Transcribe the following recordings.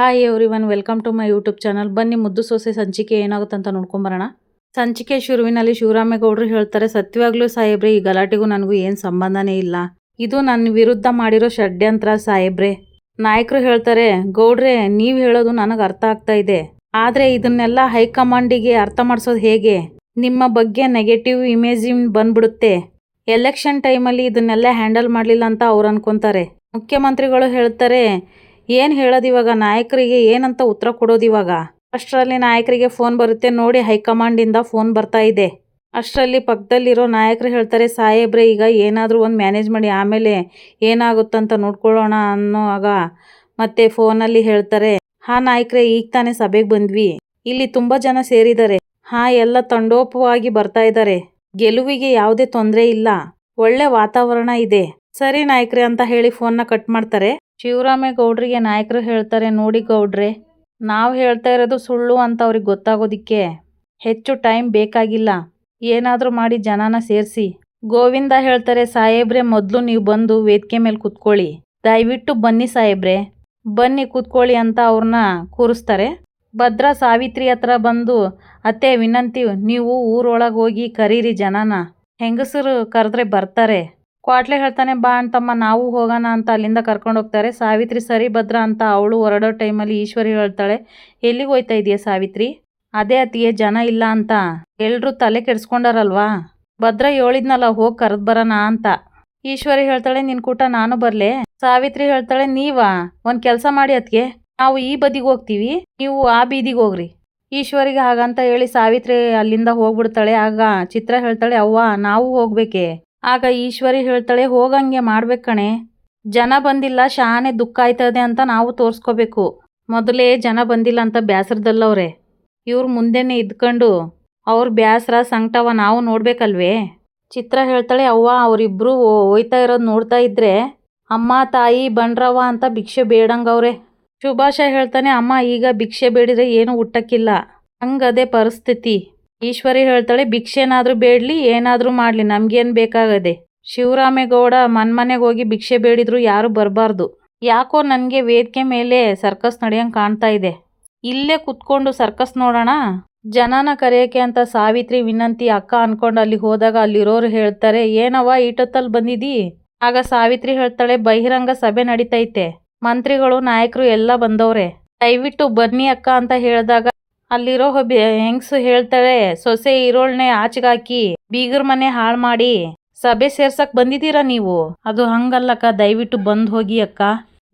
Hi everyone welcome to my YouTube channel ಬನ್ನಿ ಮುದ್ದು ಸೋಸೆ ಸಂಚಿಕೆ ಏನಾಗುತ್ತೆ ಅಂತ ನೋಡ್ಕೊಂಬರೋಣ. ಸಂಚಿಕೆ ಶುರುವಿನಲ್ಲಿ ಶಿವರಾಮೇಗೌಡರು ಹೇಳ್ತಾರೆ, ಸತ್ಯವಾಗ್ಲೂ ಸಾಹೇಬ್ರೆ, ಈ ಗಲಾಟೆಗೂ ನನಗೂ ಏನು ಸಂಬಂಧನೇ ಇಲ್ಲ. ಇದು ನನ್ನ ವಿರುದ್ಧ ಮಾಡಿರೋ ಷಡ್ಯಂತ್ರ ಸಾಹೇಬ್ರೆ. ನಾಯಕರು ಹೇಳ್ತಾರೆ, ಗೌಡ್ರೆ, ನೀವು ಹೇಳೋದು ನನಗೆ ಅರ್ಥ ಆಗ್ತಾ ಇದೆ. ಆದರೆ ಇದನ್ನೆಲ್ಲ ಹೈಕಮಾಂಡಿಗೆ ಅರ್ಥ ಮಾಡಿಸೋದು ಹೇಗೆ? ನಿಮ್ಮ ಬಗ್ಗೆ ನೆಗೆಟಿವ್ ಇಮೇಜ್ ಬಂದ್ಬಿಡುತ್ತೆ. ಎಲೆಕ್ಷನ್ ಟೈಮಲ್ಲಿ ಇದನ್ನೆಲ್ಲ ಹ್ಯಾಂಡಲ್ ಮಾಡಲಿಲ್ಲ ಅಂತ ಅವ್ರು ಅನ್ಕೊತಾರೆ. ಮುಖ್ಯಮಂತ್ರಿಗಳು ಹೇಳ್ತಾರೆ ಏನು ಹೇಳೋದು ಇವಾಗ? ನಾಯಕರಿಗೆ ಏನಂತ ಉತ್ತರ ಕೊಡೋದು ಇವಾಗ? ಅಷ್ಟರಲ್ಲಿ ನಾಯಕರಿಗೆ ಫೋನ್ ಬರುತ್ತೆ ನೋಡಿ ಹೈಕಮಾಂಡಿಂದ ಫೋನ್ ಬರ್ತಾ ಇದೆ. ಅಷ್ಟರಲ್ಲಿ ಪಕ್ಕದಲ್ಲಿರೋ ನಾಯಕರು ಹೇಳ್ತಾರೆ, ಸಾಹೇಬ್ರೆ, ಈಗ ಏನಾದರೂ ಒಂದು ಮ್ಯಾನೇಜ್ ಮಾಡಿ, ಆಮೇಲೆ ಏನಾಗುತ್ತಂತ ನೋಡ್ಕೊಳ್ಳೋಣ ಅನ್ನೋವಾಗ ಮತ್ತೆ ಫೋನಲ್ಲಿ ಹೇಳ್ತಾರೆ, ಹಾ ನಾಯಕರೇ, ಈಗ ತಾನೇ ಸಭೆಗೆ ಬಂದ್ವಿ. ಇಲ್ಲಿ ತುಂಬ ಜನ ಸೇರಿದ್ದಾರೆ. ಹಾ, ಎಲ್ಲ ತಂಡೋಪವಾಗಿ ಬರ್ತಾ ಇದ್ದಾರೆ. ಗೆಲುವಿಗೆ ಯಾವುದೇ ತೊಂದರೆ ಇಲ್ಲ. ಒಳ್ಳೆ ವಾತಾವರಣ ಇದೆ. ಸರಿ ನಾಯಕ್ರೆ ಅಂತ ಹೇಳಿ ಫೋನ್ನ ಕಟ್ ಮಾಡ್ತಾರೆ. ಶಿವರಾಮೇಗೌಡ್ರಿಗೆ ನಾಯಕರು ಹೇಳ್ತಾರೆ ನೋಡಿ ಗೌಡ್ರೆ, ನಾವು ಹೇಳ್ತಾ ಇರೋದು ಸುಳ್ಳು ಅಂತ ಅವ್ರಿಗೆ ಗೊತ್ತಾಗೋದಿಕ್ಕೆ ಹೆಚ್ಚು ಟೈಮ್ ಬೇಕಾಗಿಲ್ಲ. ಏನಾದರೂ ಮಾಡಿ ಜನನ ಸೇರಿಸಿ. ಗೋವಿಂದ ಹೇಳ್ತಾರೆ, ಸಾಹೇಬ್ರೆ, ಮೊದಲು ನೀವು ಬಂದು ವೇದಿಕೆ ಮೇಲೆ ಕೂತ್ಕೊಳ್ಳಿ. ದಯವಿಟ್ಟು ಬನ್ನಿ ಸಾಹೇಬ್ರೆ. ಬನ್ನಿ ಕೂತ್ಕೊಳ್ಳಿ ಅಂತ ಅವ್ರನ್ನ ಕೂರಿಸ್ತಾರೆ. ಭದ್ರಾ ಸಾವಿತ್ರಿ ಹತ್ರ ಬಂದು, ಅತ್ತೆ, ವಿನಂತಿ, ನೀವು ಊರೊಳಗೆ ಹೋಗಿ ಕರೀರಿ ಜನನ. ಹೆಂಗಸರು ಕರೆದ್ರೆ ಬರ್ತಾರೆ. ಕ್ವಾಟ್ಲೆ ಹೇಳ್ತಾನೆ, ಬಾ ಅಂತಮ್ಮ, ನಾವು ಹೋಗೋಣ ಅಂತ ಅಲ್ಲಿಂದ ಕರ್ಕೊಂಡು ಹೋಗ್ತಾರೆ. ಸಾವಿತ್ರಿ ಸರಿ ಭದ್ರ ಅಂತ ಅವಳು ಹೊರಡೋ ಟೈಮಲ್ಲಿ ಈಶ್ವರಿ ಹೇಳ್ತಾಳೆ, ಎಲ್ಲಿಗೆ ಹೋಯ್ತಾ ಇದೆಯಾ ಸಾವಿತ್ರಿ? ಅದೇ ಅತಿಯೇ ಜನ ಇಲ್ಲ ಅಂತ. ಎಲ್ಲರೂ ತಲೆ ಕೆಡಿಸ್ಕೊಂಡಾರಲ್ವಾ? ಭದ್ರ ಹೇಳಿದ್ನಲ್ಲ, ಹೋಗಿ ಕರೆದು ಬರೋಣ ಅಂತ. ಈಶ್ವರಿ ಹೇಳ್ತಾಳೆ, ನಿನ್ ಕೂಟ ನಾನು ಬರಲೆ? ಸಾವಿತ್ರಿ ಹೇಳ್ತಾಳೆ, ನೀವಾ? ಒಂದು ಕೆಲಸ ಮಾಡಿ ಅತ್ಗೆ ನಾವು ಈ ಬದಿಗೆ ಹೋಗ್ತೀವಿ, ನೀವು ಆ ಬೀದಿಗೆ ಹೋಗ್ರಿ. ಈಶ್ವರಿಗೆ ಹಾಗಂತ ಹೇಳಿ ಸಾವಿತ್ರಿ ಅಲ್ಲಿಂದ ಹೋಗ್ಬಿಡ್ತಾಳೆ. ಆಗ ಚಿತ್ರ ಹೇಳ್ತಾಳೆ, ಅವ್ವ, ನಾವು ಹೋಗ್ಬೇಕೆ? ಆಗ ಈಶ್ವರಿ ಹೇಳ್ತಾಳೆ, ಹೋಗಂಗೆ ಮಾಡ್ಬೇಕಣೆ ಕಣೆ. ಜನ ಬಂದಿಲ್ಲ, ಶಾನೆ ದುಃಖ ಆಯ್ತದೆ ಅಂತ ನಾವು ತೋರಿಸ್ಕೋಬೇಕು. ಮೊದಲೇ ಜನ ಬಂದಿಲ್ಲ ಅಂತ ಬ್ಯಾಸರದಲ್ಲವ್ರೆ. ಇವ್ರು ಮುಂದೆನೆ ಇದ್ಕೊಂಡು ಅವ್ರ ಬ್ಯಾಸರ, ಸಂಕಟವ ನಾವು ನೋಡ್ಬೇಕಲ್ವೇ? ಚಿತ್ರ ಹೇಳ್ತಾಳೆ, ಅವ್ವ, ಅವರಿಬ್ರು ಹೋಯ್ತಾ ಇರೋದು ನೋಡ್ತಾ ಇದ್ರೆ ಅಮ್ಮ, ತಾಯಿ ಬಂಡ್ರವ್ವ ಅಂತ ಭಿಕ್ಷೆ ಬೇಡಂಗವ್ರೆ. ಶುಭಾಷ ಹೇಳ್ತಾನೆ, ಅಮ್ಮ, ಈಗ ಭಿಕ್ಷೆ ಬೇಡಿದ್ರೆ ಏನು ಹುಟ್ಟಕ್ಕಿಲ್ಲ. ಹಂಗದೇ ಪರಿಸ್ಥಿತಿ. ಈಶ್ವರಿ ಹೇಳ್ತಾಳೆ, ಭಿಕ್ಷೆನಾದ್ರೂ ಬೇಡಲಿ, ಏನಾದರೂ ಮಾಡಲಿ, ನಮಗೇನು ಬೇಕಾಗದೆ. ಶಿವರಾಮೇಗೌಡ ಮನ್ಮನೆಗೆ ಹೋಗಿ ಭಿಕ್ಷೆ ಬೇಡಿದ್ರು ಯಾರು ಬರಬಾರ್ದು. ಯಾಕೋ ನನಗೆ ವೇದಿಕೆ ಮೇಲೆ ಸರ್ಕಸ್ ನಡೆಯಂಗೆ ಕಾಣ್ತಾ ಇದೆ. ಇಲ್ಲೇ ಕುತ್ಕೊಂಡು ಸರ್ಕಸ್ ನೋಡೋಣ? ಜನನ ಕರೆಯೋಕೆ ಅಂತ ಸಾವಿತ್ರಿ ವಿನಂತಿ ಅಕ್ಕ ಅನ್ಕೊಂಡು ಅಲ್ಲಿ ಹೋದಾಗ ಅಲ್ಲಿರೋರು ಹೇಳ್ತಾರೆ, ಏನವ್ವ ಈಟೊತ್ತಲ್ಲಿ ಬಂದಿದಿ? ಆಗ ಸಾವಿತ್ರಿ ಹೇಳ್ತಾಳೆ, ಬಹಿರಂಗ ಸಭೆ ನಡೀತೈತೆ. ಮಂತ್ರಿಗಳು, ನಾಯಕರು ಎಲ್ಲ ಬಂದವ್ರೆ. ದಯವಿಟ್ಟು ಬನ್ನಿ ಅಕ್ಕ ಅಂತ ಹೇಳಿದಾಗ ಅಲ್ಲಿರೋ ಒಬ್ಬ ಹೆಂಗ್ಸು ಹೇಳ್ತಾಳೆ ಸೊಸೆ ಈರೋಳ್ನೆ ಆಚೆಗಾಕಿ, ಬೀಗರ್ ಮನೆ ಹಾಳ್ ಮಾಡಿ, ಸಭೆ ಸೇರ್ಸಕ್ ಬಂದಿದ್ದೀರಾ ನೀವು? ಅದು ಹಂಗಲ್ಲಕ್ಕ, ದಯವಿಟ್ಟು ಬಂದ್ ಹೋಗಿ ಅಕ್ಕ.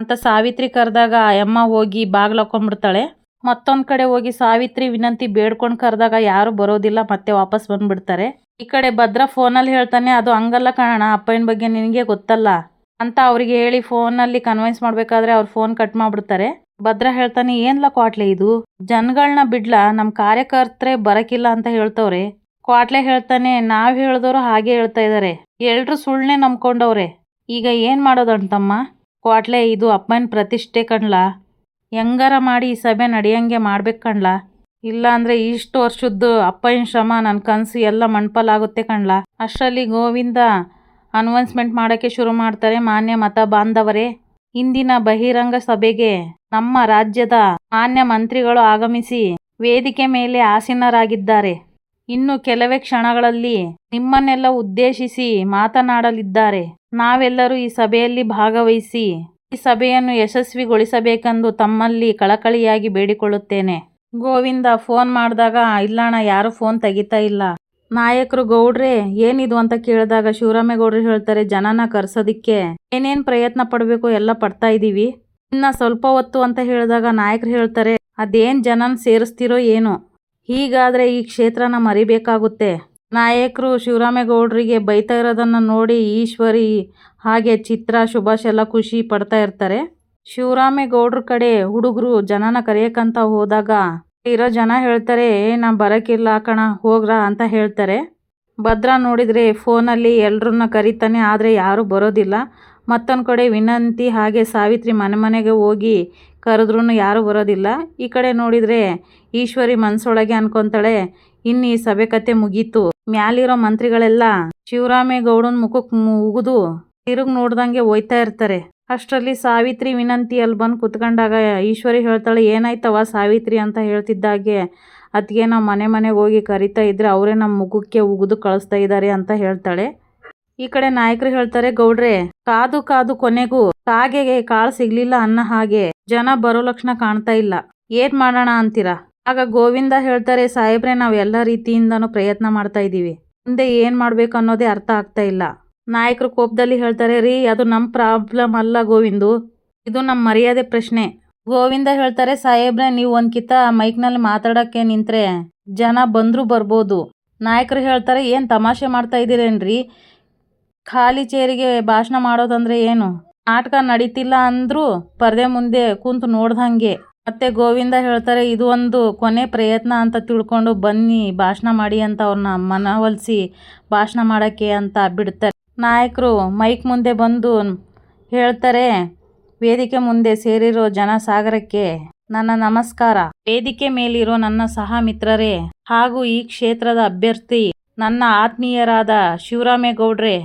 ಅಂತ ಸಾವಿತ್ರಿ ಕರೆದಾಗ ಅಮ್ಮ ಹೋಗಿ ಬಾಗ್ಲಾಕೊಂಡ್ಬಿಡ್ತಾಳೆ ಮತ್ತೊಂದ್ ಕಡೆ ಹೋಗಿ ಸಾವಿತ್ರಿ ವಿನಂತಿ ಬೇಡ್ಕೊಂಡು ಕರೆದಾಗ ಯಾರು ಬರೋದಿಲ್ಲ, ಮತ್ತೆ ವಾಪಸ್ ಬಂದ್ಬಿಡ್ತಾರೆ. ಈ ಕಡೆ ಭದ್ರ ಫೋನಲ್ಲಿ ಹೇಳ್ತಾನೆ, ಅದು ಹಂಗಲ್ಲ ಕಾಣೋಣ ಅಪ್ಪನ ಬಗ್ಗೆ ನಿನಗೆ ಗೊತ್ತಲ್ಲ. ಅಂತ ಅವ್ರಿಗೆ ಹೇಳಿ ಫೋನಲ್ಲಿ ಕನ್ವಿನ್ಸ್ ಮಾಡಬೇಕಾದ್ರೆ ಅವ್ರು ಫೋನ್ ಕಟ್ ಮಾಡ್ಬಿಡ್ತಾರೆ. ಭದ್ರ ಹೇಳ್ತಾನೆ, ಏನ್ಲ ಕ್ವಾಟ್ಲೆ ಇದು? ಜನಗಳನ್ನ ಬಿಡ್ಲಾ ನಮ್ಮ ಕಾರ್ಯಕರ್ತರೆ ಬರಕಿಲ್ಲ ಅಂತ ಹೇಳ್ತವ್ರೆ. ಕ್ವಾಟ್ಲೆ ಹೇಳ್ತಾನೆ, ನಾವ್ ಹೇಳ್ದವ್ರು ಹಾಗೆ ಹೇಳ್ತಾ ಇದಾರೆ. ಎಲ್ರು ಸುಳ್ಳೆ ನಂಬ್ಕೊಂಡವ್ರೆ. ಈಗ ಏನ್ ಮಾಡೋದಂತಮ್ಮ? ಕ್ವಾಟ್ಲೆ, ಇದು ಅಪ್ಪನ ಪ್ರತಿಷ್ಠೆ ಕಣ್ಲಾ. ಹೆಂಗಾರ ಮಾಡಿ ಈ ಸಭೆ ನಡೆಯಂಗೆ ಮಾಡ್ಬೇಕು ಕಣ್ಲಾ. ಇಲ್ಲ ಅಂದ್ರೆ ಇಷ್ಟು ವರ್ಷದ್ದು ಅಪ್ಪನ ಶ್ರಮ ನನ್ನ ಕನಸು ಎಲ್ಲ ಮಣ್ಪಲಾಗುತ್ತೆ ಕಣ್ಲಾ. ಅಷ್ಟರಲ್ಲಿ ಗೋವಿಂದ ಅನೌನ್ಸ್ಮೆಂಟ್ ಮಾಡೋಕ್ಕೆ ಶುರು ಮಾಡ್ತಾರೆ ಮಾನ್ಯ ಮತ ಬಾಂಧವರೇ ಇಂದಿನ ಬಹಿರಂಗ ಸಭೆಗೆ ನಮ್ಮ ರಾಜ್ಯದ ಮಾನ್ಯ ಮಂತ್ರಿಗಳು ಆಗಮಿಸಿ ವೇದಿಕೆ ಮೇಲೆ ಆಸೀನರಾಗಿದ್ದಾರೆ. ಇನ್ನು ಕೆಲವೇ ಕ್ಷಣಗಳಲ್ಲಿ ನಿಮ್ಮನ್ನೆಲ್ಲ ಉದ್ದೇಶಿಸಿ ಮಾತನಾಡಲಿದ್ದಾರೆ. ನಾವೆಲ್ಲರೂ ಈ ಸಭೆಯಲ್ಲಿ ಭಾಗವಹಿಸಿ ಈ ಸಭೆಯನ್ನು ಯಶಸ್ವಿಗೊಳಿಸಬೇಕೆಂದು ತಮ್ಮಲ್ಲಿ ಕಳಕಳಿಯಾಗಿ ಬೇಡಿಕೊಳ್ಳುತ್ತೇನೆ. ಗೋವಿಂದ ಫೋನ್ ಮಾಡಿದಾಗ, ಇಲ್ಲಣ್ಣ, ಯಾರು ಫೋನ್ ತೆಗಿತಾ ಇಲ್ಲ. ನಾಯಕರು, ಗೌಡ್ರೆ, ಏನಿದು ಅಂತ ಕೇಳಿದಾಗ ಶಿವರಾಮೇಗೌಡರು ಹೇಳ್ತಾರೆ, ಜನನ ಕರ್ಸೋದಿಕ್ಕೆ ಏನೇನ್ ಪ್ರಯತ್ನ ಪಡಬೇಕು ಎಲ್ಲ ಪಡ್ತಾ ಇದೀವಿ. ಇನ್ನ ಸ್ವಲ್ಪ ಹೊತ್ತು ಅಂತ ಹೇಳಿದಾಗ ನಾಯಕರು ಹೇಳ್ತಾರೆ, ಅದೇನ್ ಜನನ್ ಸೇರಿಸ್ತಿರೋ ಏನು? ಹೀಗಾದ್ರೆ ಈ ಕ್ಷೇತ್ರನ ಮರಿಬೇಕಾಗುತ್ತೆ. ನಾಯಕರು ಶಿವರಾಮೇಗೌಡರಿಗೆ ಬೈತಾ ಇರೋದನ್ನ ನೋಡಿ ಈಶ್ವರಿ ಹಾಗೆ ಚಿತ್ರ ಸುಭಾಷ್ ಎಲ್ಲ ಖುಷಿ ಪಡ್ತಾ ಇರ್ತಾರೆ. ಶಿವರಾಮೇಗೌಡ್ರ ಕಡೆ ಹುಡುಗರು ಜನನ ಕರೆಯಕಂತ ಹೋದಾಗ ಇರೋ ಜನ ಹೇಳ್ತಾರೆ ನಾ ಬರಕಿಲ್ಲ ಕಣ, ಹೋಗ್ರ ಅಂತ ಹೇಳ್ತಾರೆ. ಭದ್ರ ನೋಡಿದರೆ ಫೋನಲ್ಲಿ ಎಲ್ರನ್ನ ಕರೀತಾನೆ, ಆದರೆ ಯಾರೂ ಬರೋದಿಲ್ಲ. ಮತ್ತೊಂದು ಕಡೆ ವಿನಂತಿ ಹಾಗೆ ಸಾವಿತ್ರಿ ಮನೆ ಮನೆಗೆ ಹೋಗಿ ಕರೆದ್ರೂ ಯಾರೂ ಬರೋದಿಲ್ಲ. ಈ ಕಡೆ ನೋಡಿದರೆ ಈಶ್ವರಿ ಮನಸ್ಸೊಳಗೆ ಅನ್ಕೊತಾಳೆ, ಇನ್ನು ಈ ಸಭೆ ಕತೆ ಮುಗೀತು. ಮ್ಯಾಲಿರೋ ಮಂತ್ರಿಗಳೆಲ್ಲ ಶಿವರಾಮೇಗೌಡನ ಮುಖಕ್ಕೆ ಉಗಿದು ತಿರುಗಿ ನೋಡ್ದಂಗೆ ಹೋಯ್ತಾ ಇರ್ತಾರೆ. ಅಷ್ಟರಲ್ಲಿ ಸಾವಿತ್ರಿ ವಿನಂತಿ ಅಲ್ಲಿ ಬಂದು ಕುತ್ಕೊಂಡಾಗ ಈಶ್ವರಿ ಹೇಳ್ತಾಳೆ ಏನಾಯ್ತವ ಸಾವಿತ್ರಿ ಅಂತ ಹೇಳ್ತಿದ್ದಾಗೆ? ಅದಕ್ಕೆ ನಾವು ಮನೆ ಮನೆಗೆ ಹೋಗಿ ಕರಿತಾ ಇದ್ರೆ ಅವರೇ ನಮ್ಮ ಮುಖಕ್ಕೆ ಉಗಿದು ಕಳಿಸ್ತಾ ಇದ್ದಾರೆ ಅಂತ ಹೇಳ್ತಾಳೆ. ಈ ಕಡೆ ನಾಯಕರು ಹೇಳ್ತಾರೆ, ಗೌಡ್ರೆ, ಕಾದು ಕಾದು ಕೊನೆಗೂ ಕಾಗೆಗೆ ಕಾಳು ಸಿಗ್ಲಿಲ್ಲ ಅನ್ನ ಹಾಗೆ ಜನ ಬರೋ ಲಕ್ಷಣ ಕಾಣ್ತಾ ಇಲ್ಲ. ಏನ್ ಮಾಡೋಣ ಅಂತೀರಾ? ಆಗ ಗೋವಿಂದ ಹೇಳ್ತಾರೆ, ಸಾಹೇಬ್ರೆ, ನಾವು ಎಲ್ಲ ರೀತಿಯಿಂದನೂ ಪ್ರಯತ್ನ ಮಾಡ್ತಾ ಇದ್ದೀವಿ. ಮುಂದೆ ಏನ್ ಮಾಡ್ಬೇಕು ಅನ್ನೋದೇ ಅರ್ಥ ಆಗ್ತಾ ಇಲ್ಲ. ನಾಯಕರು ಕೋಪದಲ್ಲಿ ಹೇಳ್ತಾರೆ, ರೀ, ಅದು ನಮ್ಮ ಪ್ರಾಬ್ಲಮ್ ಅಲ್ಲ ಗೋವಿಂದು. ಇದು ನಮ್ಮ ಮರ್ಯಾದೆ ಪ್ರಶ್ನೆ. ಗೋವಿಂದ ಹೇಳ್ತಾರೆ, ಸಾಹೇಬ್ರೆ, ನೀವು ಒಂದ್ ಕಿತ್ತ ಮೈಕ್ನಲ್ಲಿ ಮಾತಾಡಕ್ಕೆ ನಿಂತ್ರೆ ಜನ ಬಂದ್ರು ಬರ್ಬೋದು. ನಾಯಕರು ಹೇಳ್ತಾರೆ, ಏನ್ ತಮಾಷೆ ಮಾಡ್ತಾ ಇದ್ದೀರೇನ್ರಿ? ಖಾಲಿ ಚೇರಿಗೆ ಭಾಷಣ ಮಾಡೋದಂದ್ರೆ ಏನು? ನಾಟಕ ನಡೀತಿಲ್ಲ ಅಂದ್ರೂ ಪರದೆ ಮುಂದೆ ಕುಂತು ನೋಡ್ದಂಗೆ. ಮತ್ತೆ ಗೋವಿಂದ ಹೇಳ್ತಾರೆ, ಇದು ಒಂದು ಕೊನೆ ಪ್ರಯತ್ನ ಅಂತ ತಿಳ್ಕೊಂಡು ಬನ್ನಿ, ಭಾಷಣ ಮಾಡಿ ಅಂತ ಅವ್ರನ್ನ ಮನವೊಲಿಸಿ ಭಾಷಣ ಮಾಡೋಕ್ಕೆ ಅಂತ ಬಿಡ್ತಾರೆ. ನಾಯಕರು ಮೈಕ್ ಮುಂದೆ ಬಂದು ಹೇಳ್ತಾರೆ, ವೇದಿಕೆ ಮುಂದೆ ಸೇರಿರೋ ಜನ ಸಾಗರಕ್ಕೆ ನನ್ನ ನಮಸ್ಕಾರ. ವೇದಿಕೆ ಮೇಲಿರೋ ನನ್ನ ಸಹ ಮಿತ್ರರೇ ಹಾಗೂ ಈ ಕ್ಷೇತ್ರದ ಅಭ್ಯರ್ಥಿ ನನ್ನ ಆತ್ಮೀಯರಾದ ಶಿವರಾಮೇಗೌಡ್ರೆ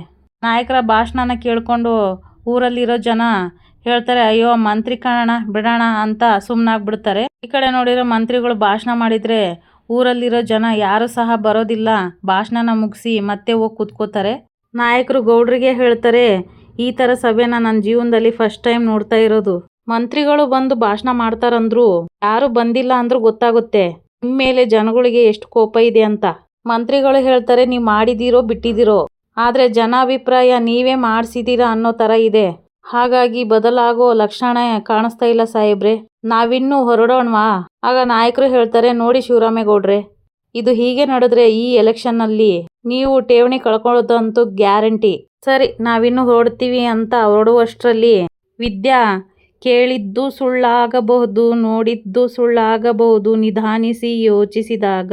ನಾಯಕರ ಭಾಷಣನ ಕೇಳ್ಕೊಂಡು ಊರಲ್ಲಿರೋ ಜನ ಹೇಳ್ತಾರೆ, ಅಯ್ಯೋ, ಮಂತ್ರಿ ಕಾಣೋಣ, ಬಿಡೋಣ ಅಂತ ಸುಮ್ಮನಾಗ್ಬಿಡ್ತಾರೆ ಈ ಕಡೆ ನೋಡಿರೋ ಮಂತ್ರಿಗಳು ಭಾಷಣ ಮಾಡಿದ್ರೆ ಊರಲ್ಲಿರೋ ಜನ ಯಾರು ಸಹ ಬರೋದಿಲ್ಲ, ಭಾಷಣನ ಮುಗಿಸಿ ಮತ್ತೆ ಹೋಗಿ ಕೂತ್ಕೋತಾರೆ. ನಾಯಕರು ಗೌಡ್ರಿಗೆ ಹೇಳ್ತಾರೆ, ಈ ಥರ ಸಭೆನ ನನ್ನ ಜೀವನದಲ್ಲಿ ಫಸ್ಟ್ ಟೈಮ್ ನೋಡ್ತಾ ಇರೋದು. ಮಂತ್ರಿಗಳು ಬಂದು ಭಾಷಣ ಮಾಡ್ತಾರಂದ್ರು, ಯಾರು ಬಂದಿಲ್ಲ ಅಂದ್ರು ಗೊತ್ತಾಗುತ್ತೆ ನಿಮ್ಮ ಮೇಲೆ ಜನಗಳಿಗೆ ಎಷ್ಟು ಕೋಪ ಇದೆ ಅಂತ. ಮಂತ್ರಿಗಳು ಹೇಳ್ತಾರೆ, ನೀವು ಮಾಡಿದಿರೋ ಬಿಟ್ಟಿದಿರೋ ಆದರೆ ಜನಾಭಿಪ್ರಾಯ ನೀವೇ ಮಾಡಿಸಿದ್ದೀರಾ ಅನ್ನೋ ಥರ ಇದೆ. ಹಾಗಾಗಿ ಬದಲಾಗೋ ಲಕ್ಷಣ ಕಾಣಿಸ್ತಾ ಇಲ್ಲ ಸಾಹೇಬ್ರೆ. ನಾವಿನ್ನೂ ಹೊರಡೋಣವಾ? ಆಗ ನಾಯಕರು ಹೇಳ್ತಾರೆ, ನೋಡಿ ಶಿವರಾಮೇಗೌಡ್ರೆ, ಇದು ಹೀಗೆ ನಡೆದ್ರೆ ಈ ಎಲೆಕ್ಷನ್ನಲ್ಲಿ ನೀವು ಠೇವಣಿ ಕಳ್ಕೊಳ್ಳೋದಂತೂ ಗ್ಯಾರಂಟಿ. ಸರಿ, ನಾವಿನ್ನು ಹೊರಡ್ತೀವಿ ಅಂತ ಹೊರಡುವಷ್ಟರಲ್ಲಿ ವಿದ್ಯಾ ಕೇಳಿದ್ದು ಸುಳ್ಳಾಗಬಹುದು, ನೋಡಿದ್ದು ಸುಳ್ಳಾಗಬಹುದು, ನಿಧಾನಿಸಿ ಯೋಚಿಸಿದಾಗ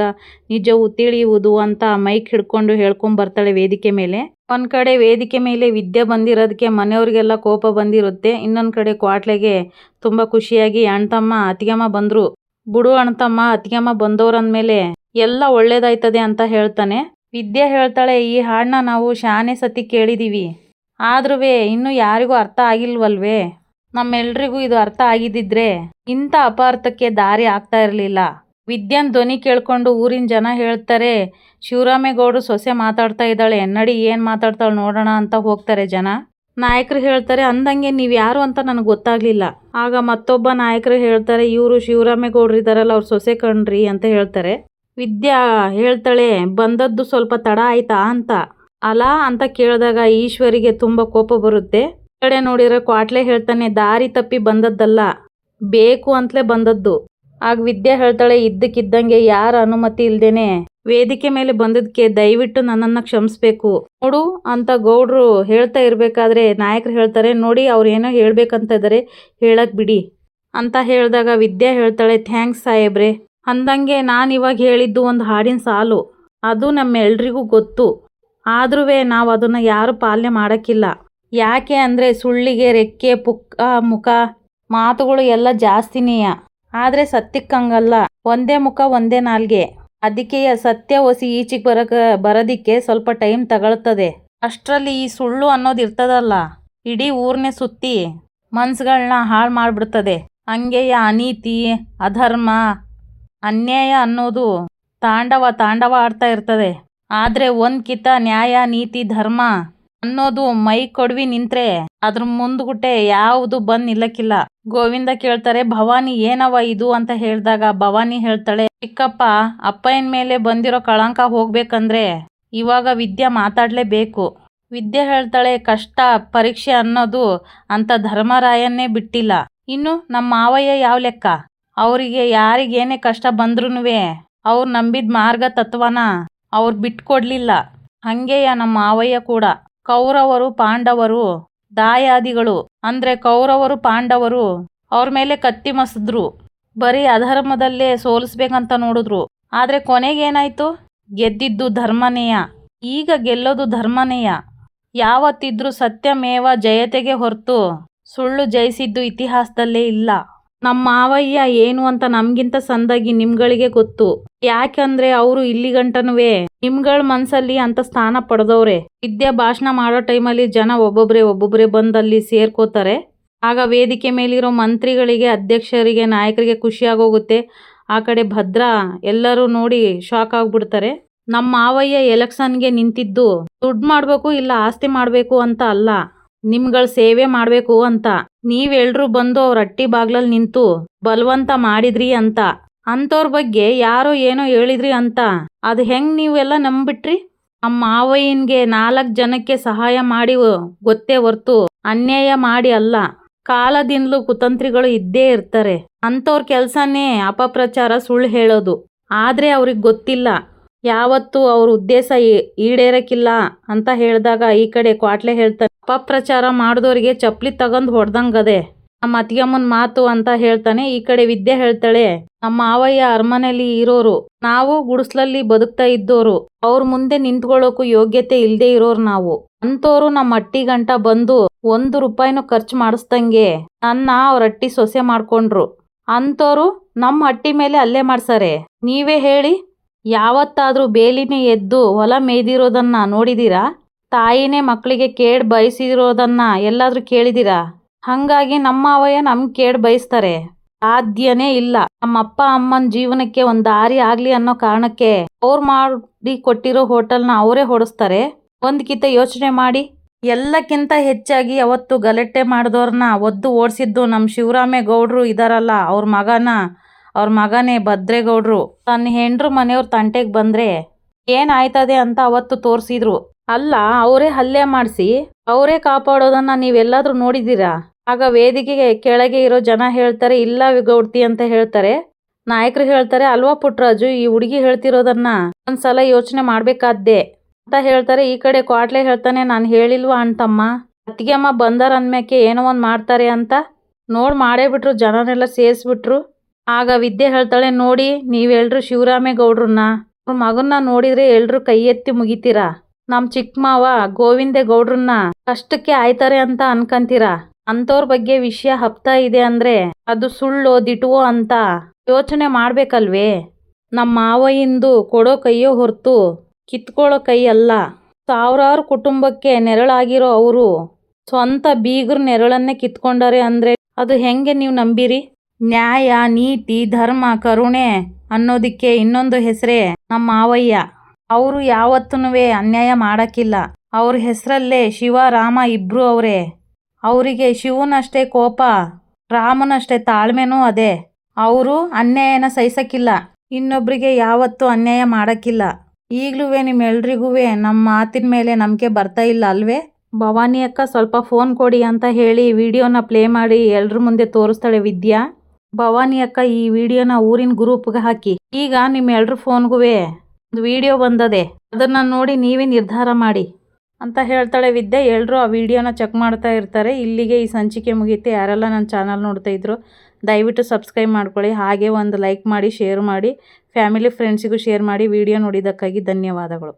ನಿಜವು ತಿಳಿಯುವುದು ಅಂತ ಮೈಕ್ ಹಿಡ್ಕೊಂಡು ಹೇಳ್ಕೊಂಬರ್ತಾಳೆ ವೇದಿಕೆ ಮೇಲೆ. ಒಂದ್ ಕಡೆ ವೇದಿಕೆ ಮೇಲೆ ವಿದ್ಯೆ ಬಂದಿರೋದಕ್ಕೆ ಮನೆಯವ್ರಿಗೆಲ್ಲ ಕೋಪ ಬಂದಿರುತ್ತೆ, ಇನ್ನೊಂದ್ ಕಡೆ ಕ್ವಾಟ್ಲೆಗೆ ತುಂಬಾ ಖುಷಿಯಾಗಿ ಅಣ್ತಮ್ಮ ಅತ್ತಿಗೆಮ್ಮ ಬಂದ್ರು. ಬುಡು ಅಣ್ತಮ್ಮ ಅತ್ತಿಗೆಮ್ಮ ಬಂದವ್ರಂದ್ಮೇಲೆ ಎಲ್ಲ ಒಳ್ಳೇದಾಯ್ತದೆ ಅಂತ ಹೇಳ್ತಾನೆ. ವಿದ್ಯೆ ಹೇಳ್ತಾಳೆ, ಈ ಹಾಡನ್ನ ನಾವು ಶಾನೆ ಸತಿ ಕೇಳಿದೀವಿ. ಆದ್ರೂ ಇನ್ನು ಯಾರಿಗೂ ಅರ್ಥ ಆಗಿಲ್ವಲ್ವೇ? ನಮ್ಮೆಲ್ರಿಗೂ ಇದು ಅರ್ಥ ಆಗಿದ್ದಿದ್ರೆ ಇಂಥ ಅಪಾರ್ಥಕ್ಕೆ ದಾರಿ ಆಗ್ತಾ ಇರಲಿಲ್ಲ. ವಿದ್ಯನ್ ಧ್ವನಿ ಕೇಳ್ಕೊಂಡು ಊರಿನ ಜನ ಹೇಳ್ತಾರೆ, ಶಿವರಾಮೇಗೌಡರು ಸೊಸೆ ಮಾತಾಡ್ತಾ ಇದ್ದಾಳೆ ನಡಿ ಏನು ಮಾತಾಡ್ತಾಳೆ ನೋಡೋಣ ಅಂತ ಹೋಗ್ತಾರೆ ಜನ. ನಾಯಕರು ಹೇಳ್ತಾರೆ, ಅಂದಂಗೆ ನೀವು ಯಾರು ಅಂತ ನನಗೆ ಗೊತ್ತಾಗಲಿಲ್ಲ. ಆಗ ಮತ್ತೊಬ್ಬ ನಾಯಕರು ಹೇಳ್ತಾರೆ, ಇವರು ಶಿವರಾಮೇಗೌಡರು ಇದ್ದಾರಲ್ಲ, ಅವ್ರು ಸೊಸೆ ಕಣ್ರಿ ಅಂತ ಹೇಳ್ತಾರೆ. ವಿದ್ಯಾ ಹೇಳ್ತಾಳೆ, ಬಂದದ್ದು ಸ್ವಲ್ಪ ತಡ ಆಯ್ತಾ ಅಂತ. ಅಲ ಅಂತ ಕೇಳಿದಾಗ ಈಶ್ವರಿಗೆ ತುಂಬ ಕೋಪ ಬರುತ್ತೆ. ಕಡೆ ನೋಡಿದ್ರೆ ಕ್ವಾಟ್ಲೆ ಹೇಳ್ತಾನೆ, ದಾರಿ ತಪ್ಪಿ ಬಂದದ್ದಲ್ಲ, ಬೇಕು ಅಂತಲೇ ಬಂದದ್ದು. ಆಗ ವಿದ್ಯಾ ಹೇಳ್ತಾಳೆ, ಇದ್ದಕ್ಕಿದ್ದಂಗೆ ಯಾರ ಅನುಮತಿ ಇಲ್ದೇನೆ ವೇದಿಕೆ ಮೇಲೆ ಬಂದದಕ್ಕೆ ದಯವಿಟ್ಟು ನನ್ನನ್ನ ಕ್ಷಮಿಸ್ಬೇಕು. ನೋಡು ಅಂತ ಗೌಡ್ರು ಹೇಳ್ತಾ ಇರಬೇಕಾದ್ರೆ ನಾಯಕರು ಹೇಳ್ತಾರೆ, ನೋಡಿ ಅವ್ರು ಏನೋ ಹೇಳ್ಬೇಕಂತ ಇದ್ದಾರೆ ಹೇಳಕ್ ಬಿಡಿ ಅಂತ ಹೇಳಿದಾಗ ವಿದ್ಯಾ ಹೇಳ್ತಾಳೆ, ಥ್ಯಾಂಕ್ಸ್ ಸಾಹೇಬ್ರೆ. ಅಂದಂಗೆ ನಾನು ಇವಾಗ ಹೇಳಿದ್ದು ಒಂದು ಹಾಡಿನ ಸಾಲು. ಅದು ನಮ್ಮೆಲ್ರಿಗೂ ಗೊತ್ತು. ಆದ್ರೂ ನಾವು ಅದನ್ನು ಯಾರು ಪಾಲನೆ ಮಾಡೋಕ್ಕಿಲ್ಲ. ಯಾಕೆ ಅಂದರೆ ಸುಳ್ಳಿಗೆ ರೆಕ್ಕೆ, ಪುಕ್ಕ, ಮುಖ ಮಾತುಗಳು ಎಲ್ಲ ಜಾಸ್ತಿನೇಯ. ಆದರೆ ಸತ್ಯಕ್ಕಂಗಲ್ಲ ಒಂದೇ ಮುಖ, ಒಂದೇ ನಾಲ್ಗೆ. ಅದಕ್ಕೆ ಸತ್ಯ ಒಸಿ ಈಚೆಗೆ ಬರಕ, ಬರೋದಿಕ್ಕೆ ಸ್ವಲ್ಪ ಟೈಮ್ ತಗೊಳ್ತದೆ. ಅಷ್ಟರಲ್ಲಿ ಈ ಸುಳ್ಳು ಅನ್ನೋದು ಇರ್ತದಲ್ಲ. ಇಡೀ ಊರನ್ನೇ ಸುತ್ತಿ ಮನ್ಸುಗಳನ್ನ ಹಾಳು ಮಾಡಿಬಿಡ್ತದೆ. ಹಂಗೆಯ ಅನೀತಿ, ಅಧರ್ಮ, ಅನ್ಯಾಯ ಅನ್ನೋದು ತಾಂಡವ ತಾಂಡವ ಆಡ್ತಾ ಇರ್ತದೆ. ಆದರೆ ಒಂದು ಕಿತ್ತ ನ್ಯಾಯ, ನೀತಿ, ಧರ್ಮ ಅನ್ನೋದು ಮೈ ಕೊಡ್ವಿ ನಿಂತ್ರೆ ಅದ್ರ ಮುಂದ್ಗುಟ್ಟೆ ಯಾವುದು ಬಂದ್ ನಿಲ್ಲಕ್ಕಿಲ್ಲ ಗೋವಿಂದ ಕೇಳ್ತಾರೆ, ಭವಾನಿ ಏನವ ಇದು? ಅಂತ ಹೇಳಿದಾಗ ಭವಾನಿ ಹೇಳ್ತಾಳೆ, ಚಿಕ್ಕಪ್ಪ, ಅಪ್ಪಯ್ಯನ ಮೇಲೆ ಬಂದಿರೋ ಕಳಂಕ ಹೋಗ್ಬೇಕಂದ್ರೆ ಇವಾಗ ವಿದ್ಯೆ ಮಾತಾಡ್ಲೇಬೇಕು. ವಿದ್ಯೆ ಹೇಳ್ತಾಳೆ, ಕಷ್ಟ, ಪರೀಕ್ಷೆ ಅನ್ನೋದು ಅಂತ ಧರ್ಮರಾಯನ್ನೇ ಬಿಟ್ಟಿಲ್ಲ. ಇನ್ನು ನಮ್ಮ ಮಾವಯ್ಯ ಯಾವ ಲೆಕ್ಕ? ಅವರಿಗೆ ಯಾರಿಗೇನೇ ಕಷ್ಟ ಬಂದ್ರೂನುವೆ ಅವ್ರು ನಂಬಿದ ಮಾರ್ಗ ತತ್ವನ ಅವ್ರು ಬಿಟ್ಕೊಡ್ಲಿಲ್ಲ. ಹಂಗೆಯ ನಮ್ಮ ಮಾವಯ್ಯ ಕೂಡ. ಕೌರವರು ಪಾಂಡವರು, ದಾಯಾದಿಗಳು, ಅಂದ್ರೆ ಕೌರವರು ಪಾಂಡವರು, ಅವ್ರ ಮೇಲೆ ಕತ್ತಿ ಮಸಿದ್ರು. ಬರೀ ಅಧರ್ಮದಲ್ಲೇ ಸೋಲಿಸ್ಬೇಕಂತ ನೋಡಿದ್ರು. ಆದ್ರೆ ಕೊನೆಗೇನಾಯ್ತು ಗೆದ್ದಿದ್ದು ಧರ್ಮನೇಯ. ಈಗ ಗೆಲ್ಲೋದು ಧರ್ಮನೇಯ. ಯಾವತ್ತಿದ್ರೂ ಸತ್ಯಮೇವ ಜಯತೆಗೆ ಹೊರತು ಸುಳ್ಳು ಜಯಿಸಿದ್ದು ಇತಿಹಾಸದಲ್ಲೇ ಇಲ್ಲ. ನಮ್ಮ ಮಾವಯ್ಯ ಏನು ಅಂತ ನಮ್ಗಿಂತ ಸಂದಾಗಿ ನಿಮ್ಗಳಿಗೆ ಗೊತ್ತು. ಯಾಕಂದ್ರೆ ಅವರು ಇಲ್ಲಿ ಗಂಟನುವೆ. ನಿಮ್ಗಳ ಮನ್ಸಲ್ಲಿ ಅಂತ ಸ್ಥಾನ ಪಡೆದವ್ರೆ. ವಿದ್ಯಾ ಭಾಷಣ ಮಾಡೋ ಟೈಮಲ್ಲಿ ಜನ ಒಬ್ಬೊಬ್ರೆ ಒಬ್ಬೊಬ್ರೆ ಬಂದಲ್ಲಿ ಸೇರ್ಕೋತಾರೆ. ಆಗ ವೇದಿಕೆ ಮೇಲಿರೋ ಮಂತ್ರಿಗಳಿಗೆ, ಅಧ್ಯಕ್ಷರಿಗೆ, ನಾಯಕರಿಗೆ ಖುಷಿಯಾಗೋಗುತ್ತೆ ಆ ಕಡೆ ಭದ್ರಾ ಎಲ್ಲರೂ ನೋಡಿ ಶಾಕ್ ಆಗ್ಬಿಡ್ತಾರೆ. ನಮ್ಮ ಮಾವಯ್ಯ ಎಲೆಕ್ಷನ್ಗೆ ನಿಂತಿದ್ದು, ದುಡ್ಡು ಮಾಡಬೇಕು ಇಲ್ಲ ಆಸ್ತಿ ಮಾಡಬೇಕು ಅಂತ ಅಲ್ಲ. ನಿಮ್ಗಳ ಸೇವೆ ಮಾಡಬೇಕು ಅಂತ. ನೀವೆಲ್ರೂ ಬಂದು ಅವ್ರ ಅಟ್ಟಿ ಬಾಗ್ಲಲ್ಲಿ ನಿಂತು ಬಲವಂತ ಮಾಡಿದ್ರಿ ಅಂತ. ಅಂಥವ್ರ ಬಗ್ಗೆ ಯಾರೋ ಏನೋ ಹೇಳಿದ್ರಿ ಅಂತ. ಅದು ಹೆಂಗ್ ನೀವೆಲ್ಲ ನಂಬಿಟ್ರಿ ನಮ್ಮ ಮಾವಯ್ಯನ್ಗೆ ನಾಲ್ಕು ಜನಕ್ಕೆ ಸಹಾಯ ಮಾಡಿ ಗೊತ್ತೇ ಹೊರ್ತು ಅನ್ಯಾಯ ಮಾಡಿ ಅಲ್ಲ. ಕಾಲದಿಂದಲೂ ಕುತಂತ್ರಿಗಳು ಇದ್ದೇ ಇರ್ತಾರೆ. ಅಂಥವ್ರ ಕೆಲಸನೇ ಅಪಪ್ರಚಾರ ಸುಳ್ಳು ಹೇಳೋದು. ಆದ್ರೆ ಅವ್ರಿಗೆ ಗೊತ್ತಿಲ್ಲ. ಯಾವತ್ತು ಅವ್ರ ಉದ್ದೇಶ ಈಡೇರಕಿಲ್ಲ ಅಂತ ಹೇಳಿದಾಗ ಈ ಕಡೆ ಕ್ವಾಟ್ಲೆ ಹೇಳ್ತಾನೆ ಅಪಪ್ರಚಾರ ಮಾಡಿದವ್ರಿಗೆ ಚಪ್ಲಿ ತಗೊಂಡ್ ಹೊಡ್ದಂಗದೆ, ನಮ್ಮ ಅತ್ತಿಗೆಮ್ಮನ ಮಾತು ಅಂತ ಹೇಳ್ತಾನೆ, ಈ ಕಡೆ ವಿದ್ಯೆ ಹೇಳ್ತಾಳೆ, ನಮ್ಮ ಮಾವಯ್ಯ ಅರಮನೆಯಲ್ಲಿ ಇರೋರು, ನಾವು ಗುಡಿಸ್ಲಲ್ಲಿ ಬದುಕ್ತಾ ಇದ್ದೋರು, ಅವ್ರ ಮುಂದೆ ನಿಂತ್ಕೊಳ್ಳೋಕು ಯೋಗ್ಯತೆ ಇಲ್ಲದೆ ಇರೋರು ನಾವು ಅಂತೋರು ನಮ್ಮ ಅಟ್ಟಿ ಗಂಟ ಬಂದು ಒಂದು ರೂಪಾಯಿನೂ ಖರ್ಚು ಮಾಡಿಸ್ದಂಗೆ, ನನ್ನ ಅವ್ರ ಅಟ್ಟಿ ಸೊಸೆ ಮಾಡ್ಕೊಂಡ್ರು ಅಂತೋರು ನಮ್ಮ ಅಟ್ಟಿ ಮೇಲೆ ಅಲ್ಲೇ ಮಾಡ್ಸಾರೆ, ನೀವೇ ಹೇಳಿ ಯಾವತ್ತಾದ್ರೂ ಬೇಲಿನೇ ಎದ್ದು ಹೊಲ ಮೇಯ್ದಿರೋದನ್ನ ನೋಡಿದೀರಾ? ತಾಯಿನೇ ಮಕ್ಕಳಿಗೆ ಕೇಡ್ ಬಯಸಿರೋದನ್ನ ಎಲ್ಲಾದ್ರೂ ಕೇಳಿದಿರಾ? ಹಂಗಾಗಿ ನಮ್ಮ ಅವಯ್ಯ ನಮ್ ಕೇಡ್ ಬಯಸ್ತಾರೆ. ಸಾಧ್ಯನೇ ಇಲ್ಲ. ನಮ್ಮ ಅಪ್ಪ ಅಮ್ಮನ ಜೀವನಕ್ಕೆ ಒಂದು ದಾರಿ ಆಗ್ಲಿ ಅನ್ನೋ ಕಾರಣಕ್ಕೆ ಅವ್ರು ಮಾಡಿ ಕೊಟ್ಟಿರೋ ಹೋಟೆಲ್ನ ಅವರೇ ಹೊಡಿಸ್ತಾರೆ. ಒಂದ್ಕಿತ ಯೋಚನೆ ಮಾಡಿ. ಎಲ್ಲಕ್ಕಿಂತ ಹೆಚ್ಚಾಗಿ ಅವತ್ತು ಗಲಾಟೆ ಮಾಡಿದವ್ರನ್ನ ಒದ್ದು ಓಡಿಸಿದ್ದು ನಮ್ಮ ಶಿವರಾಮೇಗೌಡರು ಇದಾರಲ್ಲ, ಅವ್ರ ಮಗನ ಅವ್ರ ಮಗನೇ ಭದ್ರೇಗೌಡರು. ತನ್ನ ಹೆಂಡ್ರು ಮನೆಯವ್ರ ತಂಟೆಗೆ ಬಂದ್ರೆ ಏನಾಯ್ತದೆ ಅಂತ ಅವತ್ತು ತೋರಿಸಿದ್ರು. ಅಲ್ಲ, ಅವರೇ ಹಲ್ಲೆ ಮಾಡಿಸಿ, ಅವರೇ ಕಾಪಾಡೋದನ್ನ ನೀವೆಲ್ಲಾದ್ರೂ ನೋಡಿದ್ದೀರಾ? ಆಗ ವೇದಿಕೆಗೆ ಕೆಳಗೆ ಇರೋ ಜನ ಹೇಳ್ತಾರೆ, ಇಲ್ಲ ಗೌಡ್ತಿ ಅಂತ ಹೇಳ್ತಾರೆ. ನಾಯಕರು ಹೇಳ್ತಾರೆ, ಅಲ್ವಾ ಪುಟ್ರಾಜು, ಈ ಹುಡುಗಿ ಹೇಳ್ತಿರೋದನ್ನ? ಒಂದ್ಸಲ ಯೋಚನೆ ಮಾಡ್ಬೇಕಾದ್ದೆ ಅಂತ ಹೇಳ್ತಾರೆ. ಈ ಕಡೆ ಕ್ವಾಟ್ಲೆ ಹೇಳ್ತಾನೆ, ನಾನು ಹೇಳಿಲ್ವಾ ಅಂತಮ್ಮ? ಅತ್ತಿಗೆಮ್ಮ ಬಂದಾರ ಅಂದ್ಮ್ಯಾಕೆ ಏನೋ ಒಂದು ಮಾಡ್ತಾರೆ ಅಂತ? ನೋಡಿ ಮಾಡೇ ಬಿಟ್ರು, ಜನನೆಲ್ಲ ಸೇರಿಸ್ಬಿಟ್ರು. ಆಗ ವಿದ್ಯೆ ಹೇಳ್ತಾಳೆ, ನೋಡಿ, ನೀವೆಲ್ರು ಶಿವರಾಮೇಗೌಡ್ರನ್ನ. ಅವ್ರ ಮಗನ್ನ ನೋಡಿದ್ರೆ ಎಲ್ರು ಕೈ ಎತ್ತಿ ಮುಗಿತೀರಾ? ನಮ್ಮ ಚಿಕ್ಕ ಮಾವ ಗೋವಿಂದೇ ಗೌಡ್ರನ್ನ ಕಷ್ಟಕ್ಕೆ ಆಯ್ತಾರೆ ಅಂತ ಅನ್ಕಂತೀರಾ? ಅಂಥವ್ರ ಬಗ್ಗೆ ವಿಷಯ ಹಪ್ತಾ ಇದೆ ಅಂದ್ರೆ ಅದು ಸುಳ್ಳು, ದಿಟುವೋ ಅಂತ ಯೋಚನೆ ಮಾಡ್ಬೇಕಲ್ವೇ? ನಮ್ಮ ಮಾವಯ್ಯಂದು ಕೊಡೋ ಕೈಯೋ ಹೊರತು ಕಿತ್ಕೊಳ್ಳೋ ಕೈ ಅಲ್ಲ. ಸಾವಿರಾರು ಕುಟುಂಬಕ್ಕೆ ನೆರಳಾಗಿರೋ ಅವರು ಸ್ವಂತ ಬೀಗರು ನೆರಳನ್ನೇ ಕಿತ್ಕೊಂಡಾರೆ ಅಂದ್ರೆ ಅದು ಹೆಂಗೆ ನೀವು ನಂಬಿರಿ? ನ್ಯಾಯ, ನೀತಿ, ಧರ್ಮ, ಕರುಣೆ ಅನ್ನೋದಕ್ಕೆ ಇನ್ನೊಂದು ಹೆಸರೇ ನಮ್ಮ ಮಾವಯ್ಯ. ಅವರು ಯಾವತ್ತೂ ಅನ್ಯಾಯ ಮಾಡಕ್ಕಿಲ್ಲ. ಅವ್ರ ಹೆಸರಲ್ಲೇ ಶಿವ, ರಾಮ ಇಬ್ರು ಅವರೇ. ಅವರಿಗೆ ಶಿವನಷ್ಟೇ ಕೋಪ, ರಾಮನಷ್ಟೇ ತಾಳ್ಮೆನೂ ಅದೇ. ಅವರು ಅನ್ಯಾಯನ ಸಹಿಸಕ್ಕಿಲ್ಲ. ಇನ್ನೊಬ್ರಿಗೆ ಯಾವತ್ತೂ ಅನ್ಯಾಯ ಮಾಡಕ್ಕಿಲ್ಲ. ಈಗ್ಲೂ ನಿಮ್ಮೆಲ್ರಿಗೂ ನಮ್ಮ ಮಾತಿನ ಮೇಲೆ ನಂಬಿಕೆ ಬರ್ತಾ ಇಲ್ಲ ಅಲ್ವೇ? ಭವಾನಿ ಅಕ್ಕ ಸ್ವಲ್ಪ ಫೋನ್ ಕೊಡಿ ಅಂತ ಹೇಳಿ ವಿಡಿಯೋನ ಪ್ಲೇ ಮಾಡಿ ಎಲ್ರ ಮುಂದೆ ತೋರಿಸ್ತಾಳೆ ವಿದ್ಯಾ. ಭವಾನಿ ಅಕ್ಕ, ಈ ವಿಡಿಯೋನ ಊರಿನ ಗ್ರೂಪ್ಗೆ ಹಾಕಿ. ಈಗ ನಿಮ್ಮ ಎಲ್ರ ಫೋನ್ಗೂ ಒಂದು ವಿಡಿಯೋ ಬಂದದೆ. ಅದನ್ನ ನೋಡಿ ನೀವೇ ನಿರ್ಧಾರ ಮಾಡಿ. ಅಂತ ಹೇಳ್ತಾಳೆ ವಿದ್ಯೆ. ಎಲ್ಲರೂ ಆ ವಿಡಿಯೋನ ಚೆಕ್ ಮಾಡ್ತಾ ಇರ್ತಾರೆ. ಇಲ್ಲಿಗೆ ಈ ಸಂಚಿಕೆ ಮುಗೀತು. ಯಾರೆಲ್ಲ ನನ್ನ ಚಾನಲ್ ನೋಡ್ತಾ ಇದ್ರು, ದಯವಿಟ್ಟು ಸಬ್ಸ್ಕ್ರೈಬ್ ಮಾಡ್ಕೊಳ್ಳಿ. ಹಾಗೆ ಒಂದು ಲೈಕ್ ಮಾಡಿ ಶೇರ್ ಮಾಡಿ. ಫ್ಯಾಮಿಲಿ ಫ್ರೆಂಡ್ಸಿಗೂ ಶೇರ್ ಮಾಡಿ. ವಿಡಿಯೋ ನೋಡಿದ್ದಕ್ಕಾಗಿ ಧನ್ಯವಾದಗಳು.